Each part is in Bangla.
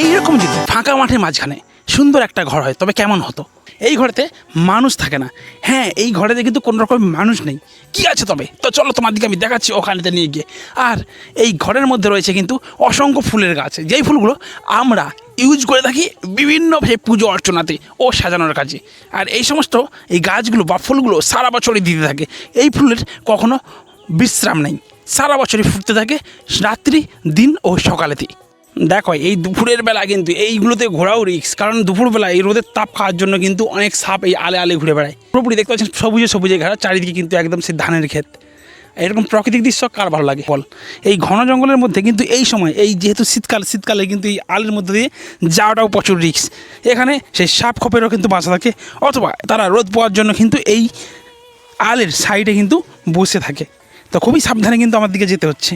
এইরকম যদি ফাঁকা মাঠের মাঝখানে সুন্দর একটা ঘর হয়, তবে কেমন হতো? এই ঘরেতে মানুষ থাকে না। হ্যাঁ এই ঘরেতে কিন্তু কোনো রকম মানুষ নেই। কি আছে তবে? তো চলো তোমার দিকে আমি দেখাচ্ছি ওখানেতে নিয়ে গিয়ে। আর এই ঘরের মধ্যে রয়েছে কিন্তু অসংখ্য ফুলের গাছ। যেই ফুলগুলো আমরা ইউজ করে থাকি বিভিন্ন পুজো অর্চনাতে ও সাজানোর কাজে। আর এই সমস্ত এই গাছগুলো বা ফুলগুলো সারা বছরই দিতে থাকে। এই ফুলের কখনো বিশ্রাম নেই। সারা বছরই ফুটতে থাকে রাত্রি, দিন ও সকালেতে দেখো, এই দুপুরের বেলা কিন্তু এইগুলোতে ঘোরাও রিক্স কারণ দুপুরবেলা এই রোদের তাপ খাওয়ার জন্য কিন্তু অনেক সাপ এই আলে আলে ঘুরে বেড়ায়। পুরোপুরি দেখতে পাচ্ছেন সবুজে সবুজে ঘেরা, চারিদিকে কিন্তু একদম সে ধানের ক্ষেত। এরকম প্রাকৃতিক দৃশ্য কার ভালো লাগে বল? এই ঘন জঙ্গলের মধ্যে কিন্তু এই সময়, এই যেহেতু শীতকাল, শীতকালে কিন্তু এই আলের মধ্যে দিয়ে যাওয়াটাও প্রচুর রিক্স এখানে সেই সাপ খোপেরও কিন্তু বাঁচা থাকে, অথবা তারা রোদ পাওয়ার জন্য কিন্তু এই আলের সাইডে কিন্তু বসে থাকে। তো খুবই সাবধানে কিন্তু আমার দিকে যেতে হচ্ছে।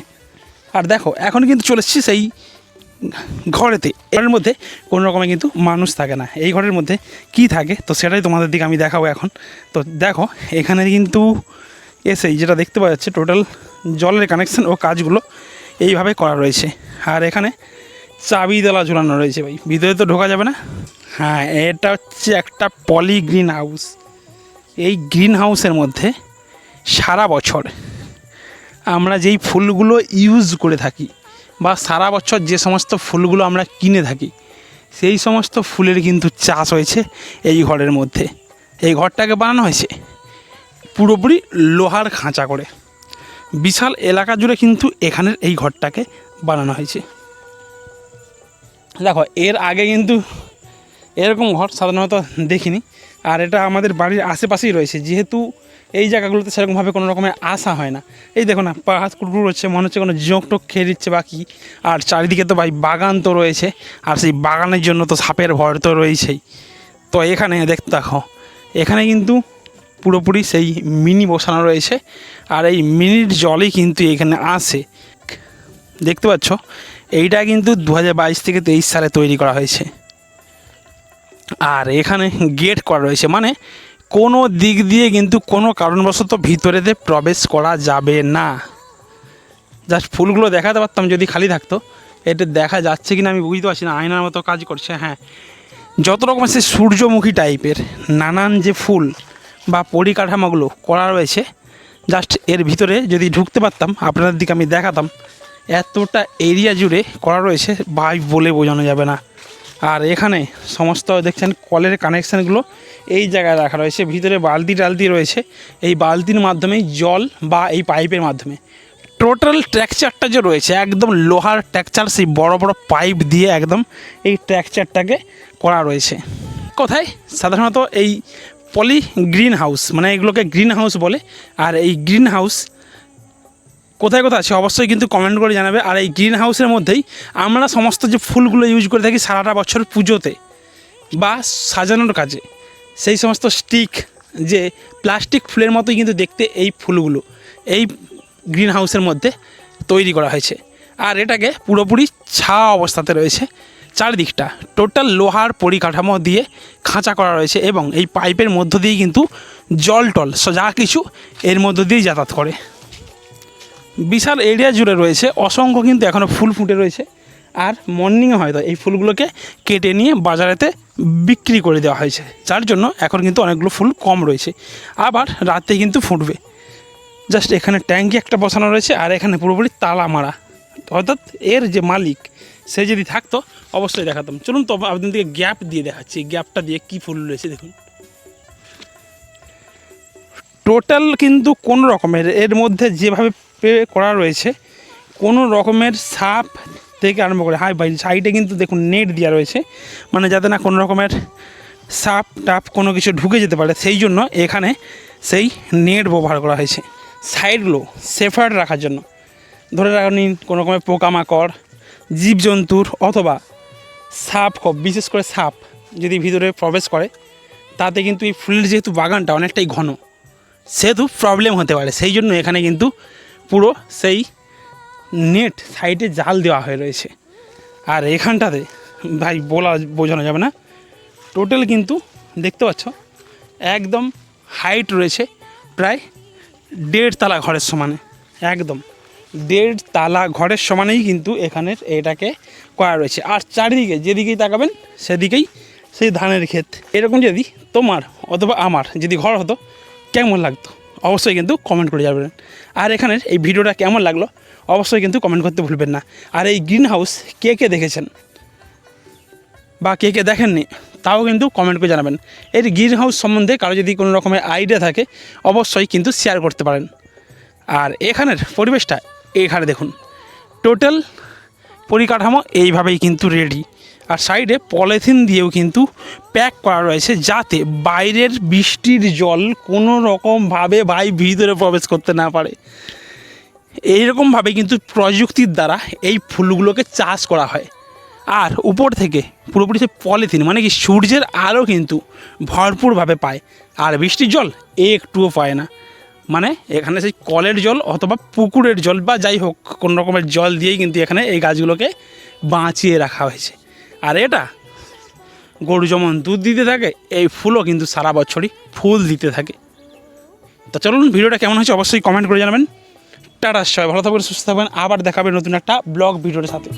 আর দেখো, এখন কিন্তু চলে এসেছি সেই ঘরেতে এর মধ্যে কোনো রকমে কিন্তু মানুষ থাকে না। এই ঘরের মধ্যে কি থাকে, তো সেটাই তোমাদের দিকে আমি দেখাবো এখন। তো দেখো, এখানে কিন্তু এসেই যেটা দেখতে পাওয়া যাচ্ছে টোটাল জলের কানেকশান ও কাজগুলো এইভাবে করা রয়েছে। আর এখানে চাবি দেওয়া ঝুলানো রয়েছে ভাই। ভিতরে তো ঢোকা যাবে না? হ্যাঁ এটা হচ্ছে একটা পলি গ্রিন হাউস এই গ্রিন হাউসের মধ্যে সারা বছর আমরা যেই ফুলগুলো ইউজ করে থাকি বা সারা বছর যে সমস্ত ফুলগুলো আমরা কিনে থাকি, সেই সমস্ত ফুলের কিন্তু চাষ হয়েছে এই ঘরের মধ্যে। এই ঘরটাকে বানানো হয়েছে পুরোপুরি লোহার খাঁচা করে। বিশাল এলাকা জুড়ে কিন্তু এখানের এই ঘরটাকে বানানো হয়েছে। দেখো, এর আগে কিন্তু এরকম ঘর সাধারণত দেখিনি। আর এটা আমাদের বাড়ির আশেপাশেই রয়েছে। যেহেতু এই জায়গাগুলোতে সেরকমভাবে কোনো রকমের আসা হয় না। এই দেখো না, পাহাড় কুকুর হচ্ছে, মনে হচ্ছে কোনো জোঁক টোক খেয়ে দিচ্ছে বা কি। আর চারিদিকে তো ভাই বাগান তো রয়েছে। আর সেই বাগানের জন্য তো সাপের ভয় তো রয়েছেই। তো এখানে দেখতে দেখো, এখানে কিন্তু পুরোপুরি সেই মিনি বসানো রয়েছে। আর এই মিনির জলই কিন্তু এখানে আসে। দেখতে পাচ্ছ, এইটা কিন্তু দু থেকে তেইশ সালে তৈরি করা হয়েছে। আর এখানে গেট করা রয়েছে। মানে কোনো দিক দিয়ে কিন্তু কোনো কারণবশত ভিতরেতে প্রবেশ করা যাবে না। জাস্ট ফুলগুলো দেখাতে পারতাম যদি খালি থাকতো। এটা দেখা যাচ্ছে কিনা আমি বুঝতে পারছি না। আয়নার মতো কাজ করছে হ্যাঁ। যত রকমের সে সূর্যমুখী টাইপের নানান যে ফুল বা পরিকাঠামোগুলো করা রয়েছে জাস্ট এর ভিতরে যদি ঢুকতে পারতাম, আপনাদের দিকে আমি দেখাতাম, এতটা এরিয়া জুড়ে করা রয়েছে ভাই বলে বোঝানো যাবে না। আর এখানে সমস্ত দেখছেন কলের কানেকশানগুলো এই জায়গায় রাখা রয়েছে। ভিতরে বালতি টালতি রয়েছে। এই বালতির মাধ্যমেই জল বা এই পাইপের মাধ্যমে। টোটাল ট্র্যাকচারটা যে রয়েছে, একদম লোহার ট্র্যাকচার সেই বড় বড় পাইপ দিয়ে একদম এই ট্র্যাকচারটাকে করা রয়েছে। কোথায়? সাধারণত এই পলি গ্রিন হাউস মানে এগুলোকে গ্রিন হাউস বলে। আর এই গ্রিন হাউস কোথায় কোথায় আছে অবশ্যই কিন্তু কমেন্ট করে জানাবে। আর এই গ্রিন হাউসের মধ্যেই আমরা সমস্ত যে ফুলগুলো ইউজ করে থাকি সারাটা বছর পুজোতে বা সাজানোর কাজে, সেই সমস্ত স্টিক যে প্লাস্টিক ফুলের মতোই কিন্তু দেখতে এই ফুলগুলো, এই গ্রিন হাউসের মধ্যে তৈরি করা হয়েছে। আর এটাকে পুরোপুরি ছা অবস্থাতে রয়েছে, চারিদিকটা টোটাল লোহার পরিকাঠামো দিয়ে খাঁচা করা রয়েছে এবং এই পাইপের মধ্য দিয়ে কিন্তু জল টল যা কিছু এর মধ্য দিয়েই যাতায়াত করে। বিশাল এরিয়া জুড়ে রয়েছে, অসংখ্য কিন্তু এখনও ফুল ফুটে রয়েছে। আর মর্নিংয়ে হয়তো এই ফুলগুলোকে কেটে নিয়ে বাজারেতে বিক্রি করে দেওয়া হয়েছে। যার জন্য এখন কিন্তু অনেকগুলো ফুল কম রয়েছে। আবার রাতে কিন্তু ফুটবে। জাস্ট এখানে ট্যাঙ্কি একটা বসানো রয়েছে আর এখানে পুরোপুরি তালা মারা। অর্থাৎ এর যে মালিক, সে যদি থাকতো, অবশ্যই দেখাতাম। চলুন তো আপনাদেরকে গ্যাপ দিয়ে দেখাচ্ছি। গ্যাপটা দিয়ে কী ফুল রয়েছে দেখুন। টোটাল কিন্তু কোনো রকমের, এর মধ্যে যেভাবে পে করা রয়েছে। কোনো রকমের সাপ থেকে আরম্ভ করে, হাই ভাই, সাইডে কিন্তু দেখুন নেট দেওয়া রয়েছে। মানে যাতে না কোনো রকমের সাপ টাপ কোনো কিছু ঢুকে যেতে পারে, সেই জন্য এখানে সেই নেট ব্যবহার করা হয়েছে। সাইডগুলো সেফার রাখার জন্য। ধরে রাখা নিন কোনো রকমের পোকামাকড়, জীবজন্তুর অথবা সাপ বিশেষ করে সাপ যদি ভিতরে প্রবেশ করে, তাতে কিন্তু এই ফুলের যেহেতু বাগানটা অনেকটাই ঘন, সেহেতু প্রবলেম হতে পারে। সেই জন্য এখানে কিন্তু পুরো সেই নেট সাইডে জাল দেওয়া হয়ে রয়েছে। আর এখানটাতে, ভাই, বলা বোঝানো যাবে না। টোটাল কিন্তু দেখতে পাচ্ছ, একদম হাইট রয়েছে প্রায় দেড় তালা ঘরের সমানে। একদম দেড় তালা ঘরের সমানেই কিন্তু এখানের এটাকে করা রয়েছে। আর চারিদিকে যেদিকেই তাকাবেন, সেদিকেই সেই ধানের ক্ষেত। এরকম যদি তোমার অথবা আমার যদি ঘর হতো, কেমন লাগতো? অবশ্যই কিন্তু কমেন্ট করে যাবেন। আর এখানের এই ভিডিওটা কেমন লাগল, অবশ্যই কিন্তু কমেন্ট করতে ভুলবেন না। আর এই গ্রিন হাউস কে কে দেখেছেন বা কে কে দেখেননি, তাও কিন্তু কমেন্ট করে জানাবেন। এর গ্রিন হাউস সম্বন্ধে কারও যদি কোনো রকমের আইডিয়া থাকে, অবশ্যই কিন্তু শেয়ার করতে পারেন। আর এখানের পরিবেশটা এখানে দেখুন। টোটাল পরিকাঠামো এইভাবেই কিন্তু রেডি আর সাইডে পলিথিন দিয়েও কিন্তু প্যাক করা রয়েছে যাতে বাইরের বৃষ্টির জল কোনো রকমভাবে ভাই ভিতরে প্রবেশ করতে না পারে। এইরকমভাবে কিন্তু প্রযুক্তির দ্বারা এই ফুলগুলোকে চাষ করা হয়। আর উপর থেকে পুরোপুরি সে পলিথিন মানে কি সূর্যের আলো কিন্তু ভরপুরভাবে পায়। আর বৃষ্টির জল একটুও পায় না। মানে এখানে সেই কলের জল অথবা পুকুরের জল বা যাই হোক কোনো রকমের জল দিয়েই কিন্তু এখানে এই গাছগুলোকে বাঁচিয়ে রাখা হয়েছে। আর এটা গরু যেমন দুধ দিতে থাকে, এই ফুলও কিন্তু সারা বছরই ফুল দিতে থাকে। তো চলুন ভিডিওটা কেমন হয়েছে অবশ্যই কমেন্ট করে জানাবেন। টাটা সবাই, ভালো থাকবেন সুস্থ থাকবেন আবার দেখাবেন নতুন একটা ব্লগ ভিডিওর সাথে।